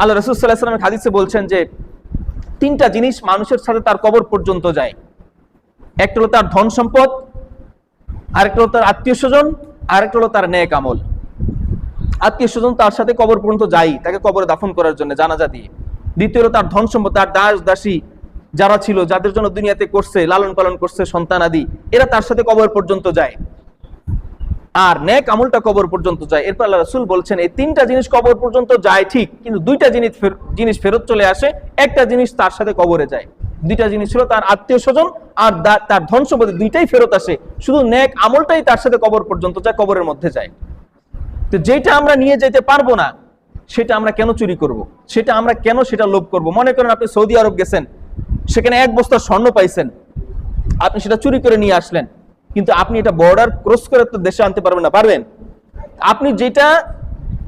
আল্লাহ রসুল সাল্লাহ সাল্লামের হাদিসে বলছেন যে তিনটা জিনিস মানুষের সাথে তার কবর পর্যন্ত যায়। একটা হলো তার ধন সম্পদ, আরেকটা হলো তার আত্মীয় স্বজন, আরেকটা হলো তার ন্যায় আমল। আত্মীয় স্বজন তার সাথে কবর পর্যন্ত যাই তাকে কবরে দাফন করার জন্য জানাজা দিয়ে। দ্বিতীয় তার ধন সম্পদ, তার দাস দাসী যারা ছিল, যাদের জন্য দুনিয়াতে করছে, লালন পালন করছে সন্তান আদি, এরা তার সাথে কবর পর্যন্ত যায়। আর ন্যাক আমলটা কবর পর্যন্ত যায়। এরপর আল্লাহ রাসূল বলছেন, এই তিনটা জিনিস কবর পর্যন্ত যায় ঠিক, কিন্তু দুইটা জিনিস জিনিস ফেরত চলে আসে, একটা জিনিস তার সাথে কবরে যায়। দুইটা জিনিস ছিল তার আত্মীয় স্বজন আর তার ধন দুইটাই ফেরত আসে। শুধু ন্যাক আমলটাই তার সাথে কবর পর্যন্ত যায়, কবরের মধ্যে যায়। তো যেটা আমরা নিয়ে যেতে পারব না, সেটা আমরা কেন চুরি করব। সেটা আমরা কেন সেটা লোভ করব? মনে করেন আপনি সৌদি আরব গেছেন, সেখানে এক বস্তা স্বর্ণ পাইছেন, আপনি সেটা চুরি করে নিয়ে আসলেন। কিন্তু আপনি এটা বর্ডার ক্রস করে তো দেশে আনতে পারবেন না, পারবেন? আপনি যেটা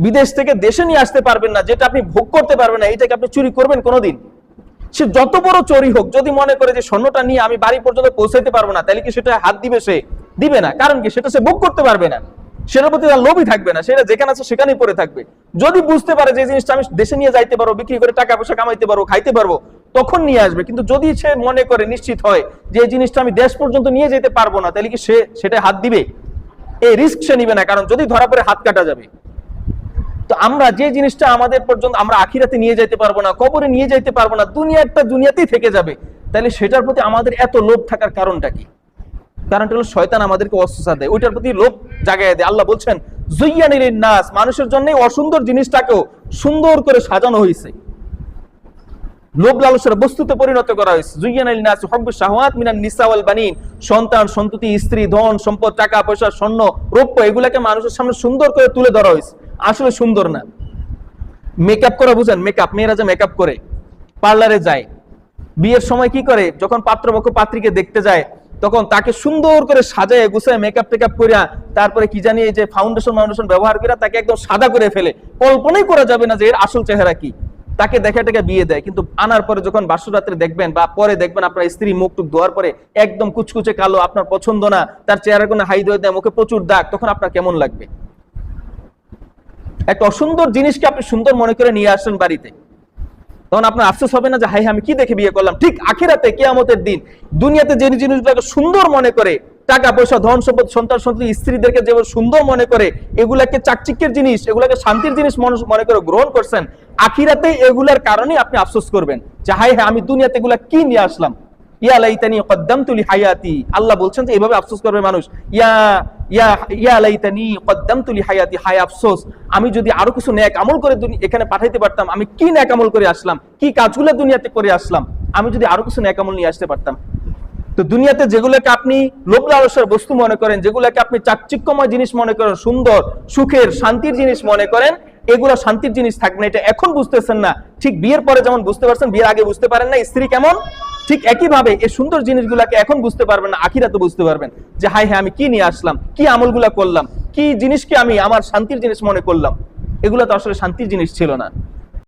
বিদেশ থেকে দেশে নিয়ে আসতে পারবেন না, যেটা আপনি ভোগ করতে পারবেন না, এটাকে আপনি চুরি করবেন কোনোদিন। সে যত বড় চোরি হোক, যদি মনে করে যে স্বর্ণটা নিয়ে আমি বাড়ি পর্যন্ত পৌঁছাইতে পারব না, তাহলে কি সেটা হাত দিবে সে? দিবে না। কারণ কি? সেটা সে ভোগ করতে পারবে না। সেটার প্রতি তার লোভই থাকবে না। সেটা যেখানে আছে সেখানেই পড়ে থাকবে। যদি বুঝতে পারে যে জিনিসটা আমি দেশে নিয়ে যাইতে পারব, বিক্রি করে টাকা পয়সা কামাইতে পারব, খাইতে পারব তখন নিয়ে আসবে। কিন্তু যদি সে মনে করে নিশ্চিত হয় যে এই জিনিসটা আমি দেশ পর্যন্ত নিয়ে যেতে পারব না, তাহলে কি সে সেটা হাত দিবে? এই রিস্ক সে নিবে না, কারণ যদি ধরা পড়ে হাত কাটা যাবে। তো আমরা যে জিনিসটা আমাদের পর্যন্ত আমরা আখিরাতে নিয়ে যেতে পারব না, কবরে নিয়ে যেতে পারব না দুনিয়াটা দুনিয়াতেই থেকে যাবে, তাহলে সেটার প্রতি আমাদের এত লোভ থাকার কারণটা কি? কারণটা হলো শয়তান আমাদেরকে অস্ত্র দেয়, ওইটার প্রতি লোভ জাগায় দেয়। আল্লাহ বলছেন জুইয়ানিল নাস মানুষের জন্য অসুন্দর জিনিসটাকেও সুন্দর করে সাজানো হয়েছে লোভ লালসের বস্তুতে পরিণত করা হয়েছে। জুইয়ানিল নাস হব্বু শাহওয়াত মিনান নিসা ওয়াল বানিন। সন্তান, সন্ততি, স্ত্রী, ধন, সম্পদ, টাকা, পয়সা, স্বর্ণ, রৌপ্য, এগুলাকে মানুষের সামনে সুন্দর করে তুলে ধরা হয়েছে। আসলে সুন্দর না। মেকআপ করা বুঝেন, মেকআপ। মেয়েরা যে মেকআপ করে, পার্লারে যায়। বিয়ের সময় কি করে? যখন পাত্রপক্ষ পাত্রীকে দেখতে যায়, তখন তাকে সুন্দর করে সাজায়, গুছায়, মেকআপ টেকআপ করিয়া তারপরে কি জানি এই যে ফাউন্ডেশন ফাউন্ডেশন ব্যবহার করিয়া তাকে একদম সাদা করে ফেলে। কল্পনাই করা যাবে না যে এর আসল চেহারা কি। তাকে দেখে টাকে বিয়ে দেয়। কিন্তু আনার পরে যখন বাসর রাত্রে দেখবেন বা পরে দেখবেন আপনার স্ত্রী মুখ টুক ধোয়ার পরে একদম কুচকুচে কালো, আপনার পছন্দ না, তার চেহারা কোনো হাই ধোয়া দেয়, মুখে প্রচুর দাগ, তখন আপনার কেমন লাগবে? একটা অসুন্দর জিনিসকে আপনি সুন্দর মনে করে নিয়ে আসছেন বাড়িতে। তখন আপনার আফসোস হবে না যে হাই আমি কি দেখে বিয়ে করলাম? ঠিক আখিরাতে কেয়ামতের দিন দুনিয়াতে যে জিনিসগুলোকে সুন্দর মনে করে টাকা, পয়সা, ধন সম্পদ, সন্তান সন্ততি স্ত্রীদেরকে যেমন সুন্দর মনে করে, এগুলাকে চাকচিক্যের জিনিস, এগুলাকে শান্তির জিনিস মানুষ মনে করে গ্রহণ করছেন আখিরাতে এগুলার কারণে আপনি আফসোস করবেন যে হাই হ্যাঁ আমি দুনিয়াতে এগুলা কি নিয়ে আসলাম? যে আমি যদি আরও কিছু নেক আমল করে এখানে পাঠাইতে পারতাম, আমি কি নেক আমল করে আসলাম? কি কাজগুলো দুনিয়াতে করে আসলাম? আমি যদি আরও কিছু নেক আমল নিয়ে আসতে পারতাম। তো দুনিয়াতে যেগুলোকে আপনি লোভ লালসার বস্তু মনে করেন, যেগুলোকে আপনি চাকচিক্যময় জিনিস মনে করেন, সুন্দর, সুখের, শান্তির জিনিস মনে করেন, এগুলো শান্তির জিনিস থাকবে না। এটা এখন বুঝতেছেন না। ঠিক বিয়ের পরে যেমন বুঝতে পারছেন, বিয়ের আগে বুঝতে পারেন না, স্ত্রী কেমন? ঠিক একই ভাবে এই সুন্দর জিনিসগুলোকে এখন বুঝতে পারবেন না, আখিরাতে বুঝতে পারবেন যে হাই হ্যাঁ আমি কি নিয়ে আসলাম? কি আমলগুলা করলাম? কি জিনিসকে আমি আমার শান্তির জিনিস মনে করলাম? এগুলো তো আসলে শান্তির জিনিস ছিল না।